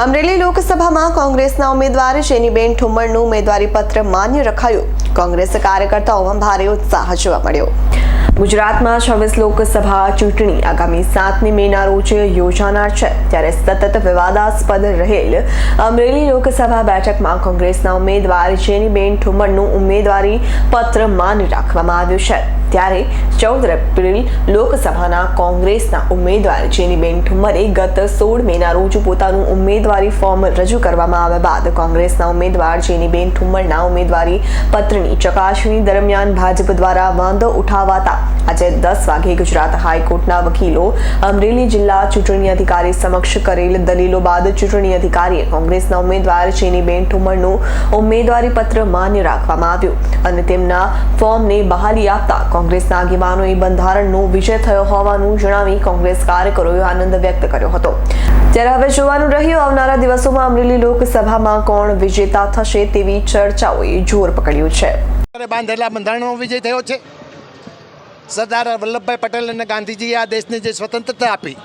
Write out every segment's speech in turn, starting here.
અમરેલી લોકસભામાં કોંગ્રેસના ઉમેદવાર જેનીબેન ઉમેદવારી પત્ર માન્ય રખાયું. કોંગ્રેસ કાર્યકર્તાઓમાં ભારે ઉત્સાહ જોવા મળ્યો. ગુજરાતમાં છવ્વીસ લોકસભા ચૂંટણી આગામી સાતમી મેના રોજ યોજાનાર છે. ત્યારે સતત વિવાદાસ્પદ રહેલ અમરેલી લોકસભા બેઠકમાં કોંગ્રેસના ઉમેદવાર જેનીબેન ઠુમ્મરનું ઉમેદવારી પત્ર માન્ય રાખવામાં આવ્યું છે. ત્યારે ચૌદ એપ્રિલ લોકસભાના કોંગ્રેસના ઉમેદવાર જેનીબેન ઠુમ્મરે ગત સોળ મેના રોજ પોતાનું ઉમેદવારી ફોર્મ રજૂ કરવામાં આવ્યા બાદ કોંગ્રેસના ઉમેદવાર જેનીબેન ઠુમ્મરના ઉમેદવારી પત્રની ચકાસણી દરમિયાન ભાજપ દ્વારા વાંધો ઉઠાવાતા આજે દસ વાગે ગુજરાત હાઈકોર્ટના વકીલો અમરેલી જિલ્લા ચૂંટણી અધિકારી સમક્ષ કરેલ દલીલો બાદ ચૂંટણી અધિકારીએ કોંગ્રેસના ઉમેદવાર ચેનીબેન ઠુમરનું ઉમેદવારી પત્ર માન્ય રાખવામાં આવ્યું અને તેમના ફોર્મને બહાલી આપતા કોંગ્રેસના આગેવાનોએ બંધારણનો વિજય થયો હોવાનું જણાવી કોંગ્રેસ કાર્યકરોએ આનંદ વ્યક્ત કર્યો હતો. ત્યારે હવે જોવાનું રહ્યું, આવનારા દિવસોમાં અમરેલી લોકસભામાં કોણ વિજેતા થશે તેવી ચર્ચાઓએ જોર પકડ્યું છે. બાંધેલા બંધારણનો વિજય થયો છે. સરદાર વલ્લભભાઈ પટેલ અને ગાંધીજીએ આ દેશને જે સ્વતંત્રતા આપી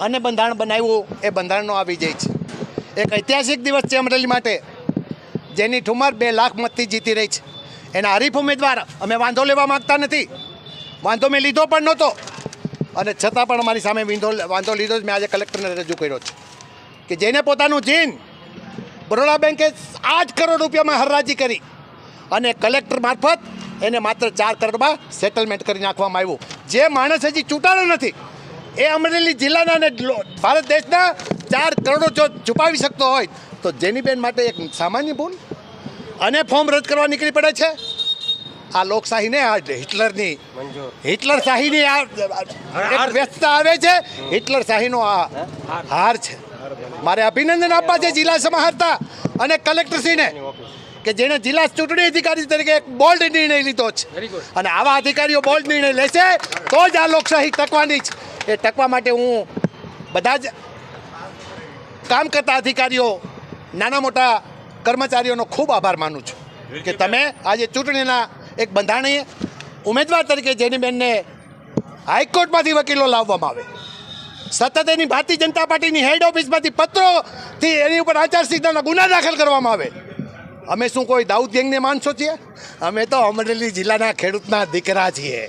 અને બંધારણ બનાવ્યું, એ બંધારણનો આ વિજય છે. એક ઐતિહાસિક દિવસ છે અમરેલી માટે, જેની ઠુમર બે લાખ મતથી જીતી રહી છે. એના હરીફ ઉમેદવાર અમે વાંધો લેવા માગતા નથી. વાંધો મેં લીધો પણ નહોતો. અને છતાં પણ અમારી સામે વિંધો વાંધો લીધો જ મેં આજે કલેક્ટરને રજૂ કર્યો છે. કે જેને પોતાનું જીન બરોડા બેંકે આઠ કરોડ રૂપિયામાં હરરાજી કરી અને કલેક્ટર મારફત એને માત્ર ચાર કરોડમાં સેટલમેન્ટ કરી નાખવામાં આવ્યું. જે માણસ હજી ચૂંટાણો નથી એ અમરેલી જિલ્લાના અને ભારત દેશના ચાર કરોડો જો છુપાવી શકતો હોય તો જેનીબેન માટે એક સામાન્ય ભૂલ? અને ફોર્મ રદ કરવા નીકળી પડે છે? આ લોકશાહીને આ હિટલરની હિટલર શાહીની આ વ્યસ્તતા આવે છે હિટલર શાહીનો આ હાર. છે. મારે અભિનંદન આપવા છે જિલ્લા સમાહર્તા અને કલેક્ટરશ્રીને. કે જેણે જિલ્લા ચૂંટણી અધિકારી તરીકે એક બોલ્ડ નિર્ણય લીધો છે. અને આવા અધિકારીઓ બોલ્ડ નિર્ણય લેશે તો જ આ લોકશાહી ટકવાની છે. એ ટકવા માટે હું બધા જ કામ કરતા અધિકારીઓ નાના મોટા કર્મચારીઓનો ખૂબ આભાર માનું છું. કે તમે આજે ચૂંટણીના એક બંધારણીય ઉમેદવાર તરીકે જેની બેનને હાઈકોર્ટમાંથી વકીલો લાવવામાં આવે. સતત એની ભારતીય જનતા પાર્ટીની હેડ ઓફિસમાંથી પત્રોથી એની ઉપર આચાર સંહિતાના ગુના દાખલ કરવામાં આવે. અમે શું કોઈ દાઉદ ગેંગને માણસો છીએ? અમે તો અમરેલી જિલ્લાના ખેડૂતના દીકરા છીએ.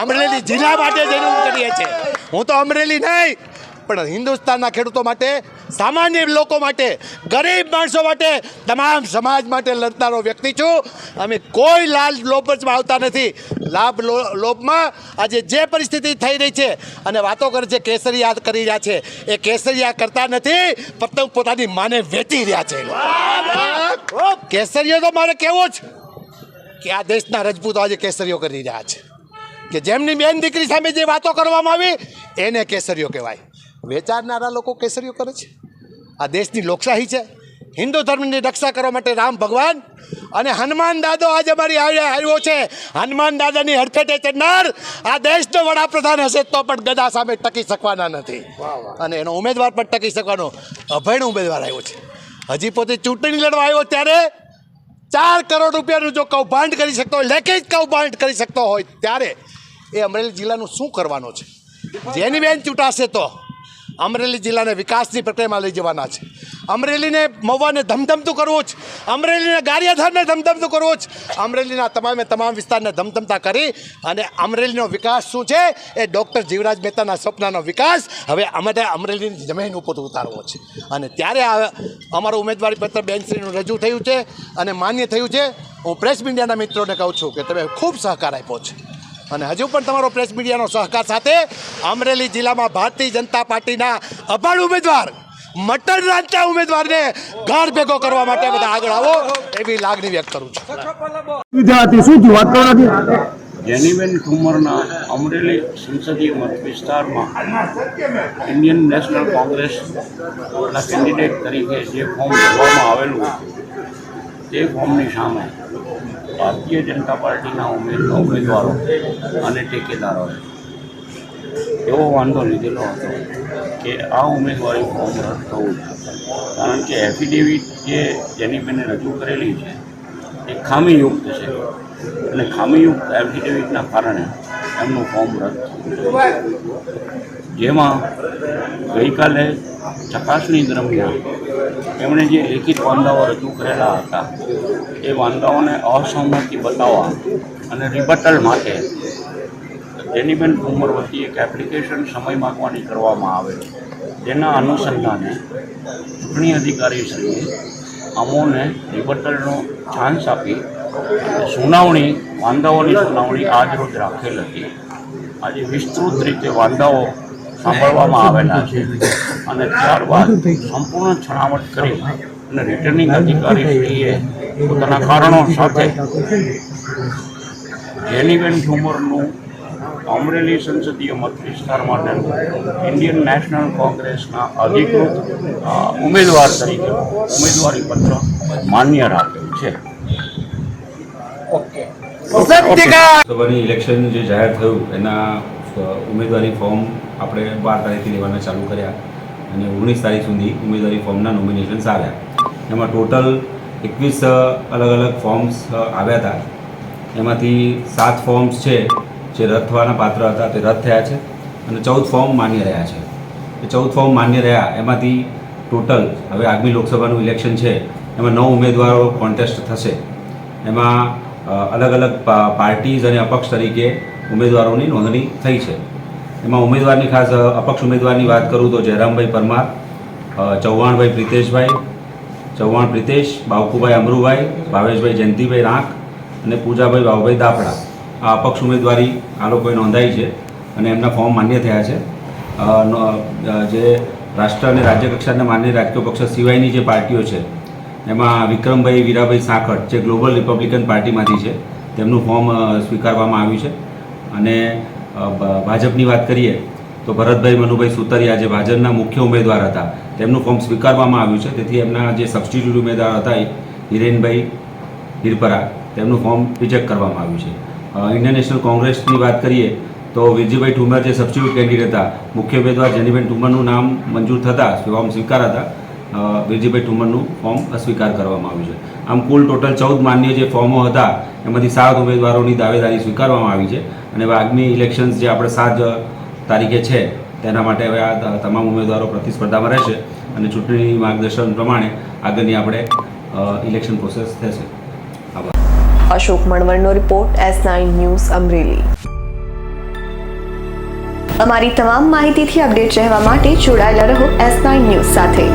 અમરેલી જિલ્લા માટે જરૂર કરીએ છીએ. હું તો અમરેલી નહીં પણ હિન્દુસ્તાનના ખેડૂતો માટે, સામાન્ય લોકો માટે, ગરીબ માણસો માટે, તમામ સમાજ માટે લડનારો વ્યક્તિ છું. અમે કોઈ લાલ લોભમાં આવતા નથી. લાભ લોભમાં આજે જે પરિસ્થિતિ થઈ રહી છે અને વાતો કરે છે, કેસરિયા કરી રહ્યા છે, એ કેસરિયા કરતા નથી પતંગ પોતાની માને વેચી રહ્યા છે. કેસરીઓ તો મારે કેવો જ કે આ દેશના રજપૂતો આજે કેસરીઓ કરી રહ્યા છે. કે જેમની બેન દીકરી સામે જે વાતો કરવામાં આવી, એને કેસરીઓ કહેવાય. વેચારનારા લોકો કેસરીઓ કરે છે? આ દેશની લોકશાહી છે. હિન્દુ ધર્મની રક્ષા કરવા માટે રામ ભગવાન અને હનુમાન દાદો આજે આડે આવ્યો છે. હનુમાન દાદાની હડફેટે ચડનાર આ દેશનો વડાપ્રધાન હશે તો પણ ગદા સામે ટકી શકવાના નથી. અને એનો ઉમેદવાર પણ ટકી શકવાનો અભયનો ઉમેદવાર આવ્યો છે. હજી પોતે ચૂંટણી લડવા આવ્યો ત્યારે ચાર કરોડ રૂપિયાનું જો કૌભાંડ કરી શકતો હોય લેખિત કૌભાંડ કરી શકતો હોય ત્યારે એ અમરેલી જિલ્લાનું શું કરવાનો છે? જેની બેન ચૂંટાશે તો અમરેલી જિલ્લાને વિકાસની પ્રક્રિયામાં લઈ જવાના છે. અમરેલીને મવાને ધમધમતું કરવું જ. અમરેલીને ગારિયાધારને ધમધમતું કરવું જ. અમરેલીના તમામે તમામ વિસ્તારને ધમધમતા કરી અને અમરેલીનો વિકાસ શું છે એ ડૉક્ટર જીવરાજ મહેતાના સપનાનો વિકાસ હવે અમારે અમરેલીની જમીન ઉપર ઉતારવો છે. અને ત્યારે અમારું ઉમેદવારી પત્ર બેનશ્રીનું રજૂ થયું છે અને માન્ય થયું છે. હું પ્રેસ મીડિયાના મિત્રોને કહું છું કે તમે ખૂબ સહકાર આપ્યો છે. અને હજુ પણ તમારો પ્રેસ મીડિયાનો સહકાર સાથે અમરેલી જિલ્લામાં ભારતીય જનતા પાર્ટીના અભાળ ઉમેદવાર મટન રાંચા ઉમેદવારને ઘર ભેગો કરવા માટે બધા આગળ આવો એવી લાગણી વ્યક્ત કરું છું. વિદ્યાર્થી શું થયું? વાત કરવાથી જેનીબેન ઠુમરના અમરેલી સંસદીય મત વિસ્તારમાં ઇન્ડિયન નેશનલ કોંગ્રેસના કેન્ડિડેટ તરીકે જે ફોર્મ ભરવામાં આવેલું તે ફોર્મની સામે ભારતીય જનતા પાર્ટીના ઉમેદ ઉમેદવારો અને ટેકેદારોએ. એવો વાંધો લીધેલો હતો કે આ ઉમેદવારી ફોર્મ રદ થવું કારણ કે એફિડેવિટ જે જેની મેં રજૂ કરેલી છે, એ ખામીયુક્ત છે. અને ખામીયુક્ત એફિડેવિટના કારણે એમનું ફોર્મ રદ થયું જેમાં ગઈકાલે ચકાસણી દરમિયાન એમણે જે લેખિત વાંદાઓ રજૂ કરેલા હતા, એ વાંદાઓને અસહમતિ બતાવવા અને રિબટલ માટે જેનીબેન ઠુમર વતી એક એપ્લિકેશન સમય માગવાની કરવામાં આવે, તેના અનુસંધાને ચૂંટણી અધિકારીશ્રીએ અમોને રિબટલનો ચાન્સ આપી સુનાવણી, વાંદાઓની સુનાવણી આજરોજ રાખેલ હતી. આજે વિસ્તૃત રીતે વાંધાઓ સાંભળવામાં આવેલા છે. અને ત્યારબાદ સંપૂર્ણ છણાવટ કરી અને રિટર્નિંગ અધિકારીશ્રીએ પોતાના કારણો સાથે જેનીબેન ઝુમરનું અમરેલી સંસદીય મત વિસ્તાર માટે ઇન્ડિયન નેશનલ કોંગ્રેસના અધિકૃત ઉમેદવાર તરીકે ઉમેદવારી પત્ર માન્ય રાખ્યું છે. લોકસભાની ઇલેક્શન જે જાહેર થયું એના ઉમેદવારી ફોર્મ આપણે બાર તારીખથી લેવાના ચાલુ કર્યા અને ઓગણીસ તારીખ સુધી ઉમેદવારી ફોર્મના નોમિનેશન્સ આવ્યા. એમાં ટોટલ એકવીસ અલગ અલગ ફોર્મ્સ આવ્યા હતા. એમાંથી સાત ફોર્મ્સ છે જે રદ થવાના પાત્ર હતા, તે રદ થયા છે અને ચૌદ ફોર્મ માન્ય રહ્યા છે. એ ચૌદ ફોર્મ માન્ય રહ્યા, એમાંથી ટોટલ હવે આગામી લોકસભાનું ઇલેક્શન છે, એમાં નવ ઉમેદવારો કોન્ટેસ્ટ થશે. એમાં અલગ અલગ પાર્ટીઝ અને અપક્ષ તરીકે ઉમેદવારોની નોંધણી થઈ છે. એમાં ઉમેદવારની ખાસ અપક્ષ ઉમેદવારની વાત કરું તો જયરામભાઈ પરમાર ચૌહાણભાઈ પ્રિતેશભાઈ, ચૌહાણ પ્રિતેશ બાવકુભાઈ અમરુભાઈ, ભાવેશભાઈ જયંતિભાઈ રાંક અને પૂજાભાઈ બાબુભાઈ દાફડા. આ અપક્ષ ઉમેદવારી આ લોકોએ નોંધાઈ છે અને એમના ફોર્મ માન્ય થયા છે. જે રાષ્ટ્ર અને રાજ્ય કક્ષાના માન્ય રાજકીય પક્ષ સિવાયની જે પાર્ટીઓ છે એમાં વિક્રમભાઈ વીરાભાઈ સાંકળ જે ગ્લોબલ રિપબ્લિકન પાર્ટીમાંથી છે તેમનું ફોર્મ સ્વીકારવામાં આવ્યું છે. અને ભાજપની વાત કરીએ તો ભરતભાઈ મનુભાઈ સુતરિયા જે ભાજપના મુખ્ય ઉમેદવાર હતા તેમનું ફોર્મ સ્વીકારવામાં આવ્યું છે. તેથી એમના જે સબસ્ટિટ્યૂટ ઉમેદવાર હતા હિરેનભાઈ હિરપરા તેમનું ફોર્મ રિજેક્ટ કરવામાં આવ્યું છે. ઇન્ડિયન નેશનલ કોંગ્રેસની વાત કરીએ તો વિરજીભાઈ ઠુમર જે સબસ્ટિટ્યૂટ કેન્ડિડેટ હતા મુખ્ય ઉમેદવાર જેનીબેન ઠુમરનું નામ મંજૂર થતાં ફોર્મ સ્વીકારાતા. અ, વિરજીભાઈ ઠુમરનું ફોર્મ અસ્વીકાર કરવામાં આવ્યું છે. આમ કુલ ટોટલ ચૌદ માન્ય જે ફોર્મો હતા, એમાંથી સાત ઉમેદવારોની દાવેદારી સ્વીકારવામાં આવી છે. અને હવે આગામી ઇલેક્શન્સ જે આપણે સાત તારીખે છે, તેના માટે હવે આ તમામ ઉમેદવારો પ્રતિસ્પર્ધામાં રહેશે અને ચૂંટણી માર્ગદર્શન પ્રમાણે આગળની આપણે ઇલેક્શન પ્રોસેસ થશે. Ashok મણવરનો report S nine news Amreli. અમારી તમામ માહિતીથી અપડેટ રહેવા માટે જોડાયેલા રહો એસ નાઇન ન્યૂઝ સાથે.